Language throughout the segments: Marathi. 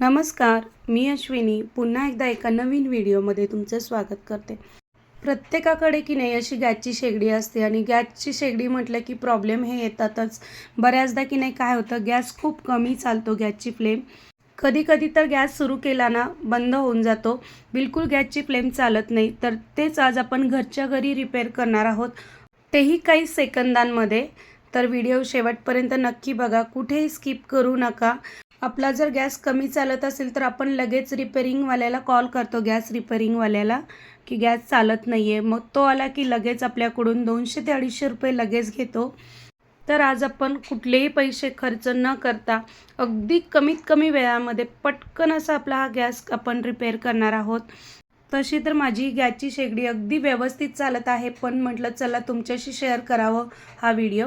नमस्कार मी अश्विनी पुन्हा एकदा एका नवीन व्हिडिओमध्ये तुमचं स्वागत करते. प्रत्येकाकडे की नाही अशी गॅसची शेगडी असते आणि गॅसची शेगडी म्हटलं की प्रॉब्लेम हे येतातच. बऱ्याचदा की नाही काय होतं गॅस खूप कमी चालतो गॅसची फ्लेम. कधी कधी तर गॅस सुरू केला ना बंद होऊन जातो. बिलकुल गॅसची फ्लेम चालत नाही तर तेच आज आपण घरच्या घरी रिपेअर करणार आहोत. तेही काही सेकंदांमध्ये. तर व्हिडिओ शेवटपर्यंत नक्की बघा कुठेही स्किप करू नका. आपला जर गॅस कमी चालत असेल तर आपण लगेच रिपेरिंगवाल्याला कॉल करतो गॅस रिपेरिंगवाल्याला की गॅस चालत नाही आहे मग तो आला की लगेच आपल्याकडून दोनशे ते अडीचशे रुपये लगेच घेतो. तर आज आपण कुठलेही पैसे खर्च न करता अगदी कमीत कमी वेळामध्ये पटकन असा आपला हा गॅस आपण रिपेअर करणार आहोत. तशी तर माझी गॅसची शेगडी अगदी व्यवस्थित चालत आहे पण म्हटलं चला तुमच्याशी शेअर करावं हा व्हिडिओ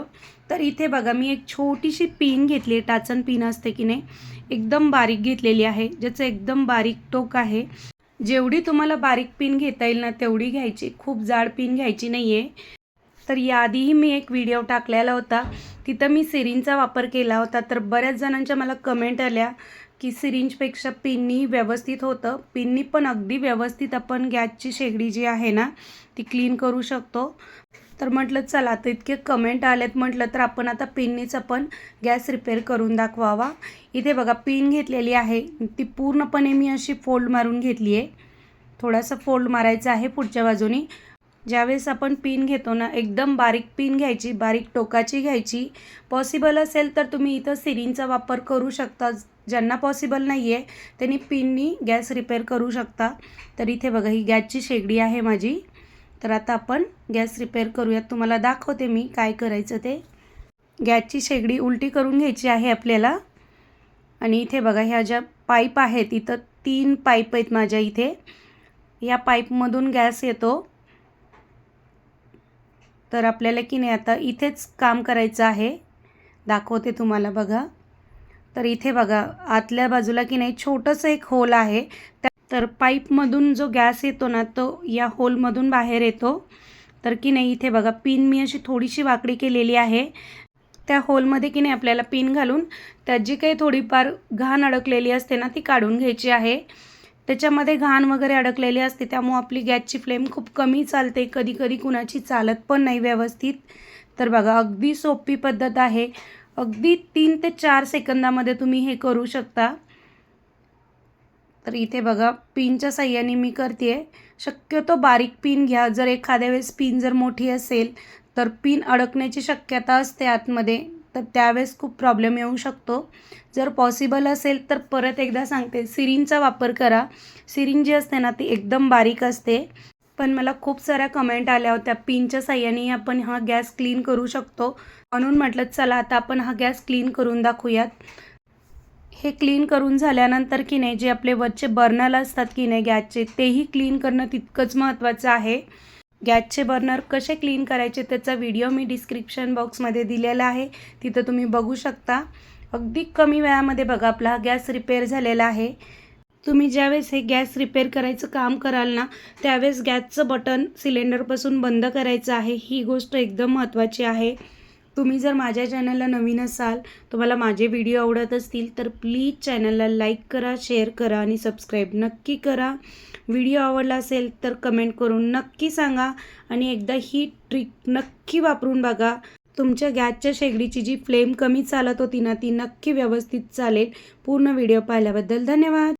तर इथे बघा मी एक छोटीशी पिन घेतली आहे टाचन पिन असते की नाही एकदम बारीक घेतलेली आहे ज्याचं एकदम बारीक टोक आहे. जेवढी तुम्हाला बारीक पिन घेता येईल ना तेवढी घ्यायची. खूप जाड पिन घ्यायची नाही आहे तर याआधीही मी एक व्हिडिओ टाकलेला होता. तिथं मी सिरींचा वापर केला होता. तर बऱ्याच जणांच्या मला कमेंट आल्या की सिरिंजपेक्षा पिननी व्यवस्थित होतं. पिननी पण अगदी व्यवस्थित आपण गॅसची शेगडी जी आहे ना ती क्लीन करू शकतो. तर म्हटलं चला आता इतके कमेंट आलेत. म्हटलं तर आपण आता पिननीच पण गॅस रिपेअर करून दाखवावा. इथे बघा पिन घेतलेली आहे. ती पूर्णपणे मी अशी फोल्ड मारून घेतली आहे थोडासा फोल्ड मारायचा आहे पुढच्या बाजूनी. ज्यावेळेस आपण पिन घेतो ना एकदम बारीक पिन घ्यायची बारीक टोकाची घ्यायची. पॉसिबल असेल तर तुम्ही इथं सिरिंजचा वापर करू शकता. ज्यांना पॉसिबल नाही आहे त्यांनी पिननी गॅस रिपेअर करू शकता. तर इथे बघा ही गॅसची शेगडी आहे माझी. तर आता आपण गॅस रिपेअर करूयात. तुम्हाला दाखवते मी काय करायचं ते. गॅसची शेगडी उलटी करून घ्यायची आहे आपल्याला. आणि इथे बघा ह्या ज्या पाईप आहेत इथं तीन पाईप आहेत माझ्या इथे. या पाईपमधून गॅस येतो. तर आपल्याला की नाही आता इथेच काम करायचं आहे. दाखवते तुम्हाला बघा. तर इथे बघा आतल्या बाजूला की नाही छोटंसं एक होल आहे. तर पाईपमधून जो गॅस येतो ना तो या होलमधून बाहेर येतो. तर की नाही इथे बघा पिन मी अशी थोडीशी वाकडी केलेली आहे. त्या होलमध्ये की नाही आपल्याला पिन घालून त्यात जी काही थोडीफार घाण अडकलेली असते ना ती काढून घ्यायची आहे. त्याच्यामध्ये घाण वगैरे अडकलेली असते त्यामुळे आपली गॅसची फ्लेम खूप कमी चालते. कधी कधी कुणाची चालत पण नाही व्यवस्थित. तर बघा अगदी सोपी पद्धत आहे. अगदी तीन ते चार सेकंदामध्ये तुम्ही हे करू शकता. तर इथे बघा पिनच्या साह्याने मी करते शक्यतो बारीक पिन घ्या. जर एखाद्या वेळेस पिन जर मोठी असेल तर पिन अडकण्याची शक्यता असते आतमध्ये. तर त्यावेळेस खूप प्रॉब्लेम येऊ शकतो. जर पॉसिबल असेल तर परत एकदा सांगते. सिरिंजचा वापर करा. सिरिंज जी असते ना ती एकदम बारीक असते. पण मला खूप साऱ्या कमेंट आल्या होत्या. पिनच्या साह्याने आपण हा गॅस क्लीन करू शकतो. म्हणून म्हटलं चला आता आपण हा गॅस क्लीन करून दाखवूयात. हे क्लीन करून झाल्यानंतर की नाही जे आपले वरचे बर्नर असतात की नाही गॅसचे तेही क्लीन करणं तितकंच महत्त्वाचं आहे. गॅसचे बर्नर कसे क्लीन करायचे त्याचा व्हिडिओ मी डिस्क्रिप्शन बॉक्समध्ये दिलेला आहे. तिथं तुम्ही बघू शकता. अगदी कमी वेळामध्ये बघा आपला गॅस रिपेअर झालेला आहे. तुम्ही ज्यावेळेस हे गॅस रिपेअर करायचं काम कराल ना त्यावेळेस गॅसचं बटन सिलेंडरपासून बंद करायचं आहे. ही गोष्ट एकदम महत्त्वाची आहे. तुम्ही जर माझ्या चॅनलला नवीन असाल तुम्हाला माझे व्हिडिओ आवडत असतील तर प्लीज चॅनलला लाईक करा शेअर करा आणि सबस्क्राईब नक्की करा. व्हिडिओ आवडला असेल तर कमेंट करून नक्की सांगा आणि एकदा ही ट्रिक नक्की वापरून बघा. तुमच्या गॅसच्या शेगडीची जी फ्लेम कमी चालत होती ना ती नक्की व्यवस्थित चालेल. पूर्ण व्हिडिओ पाहिल्याबद्दल धन्यवाद.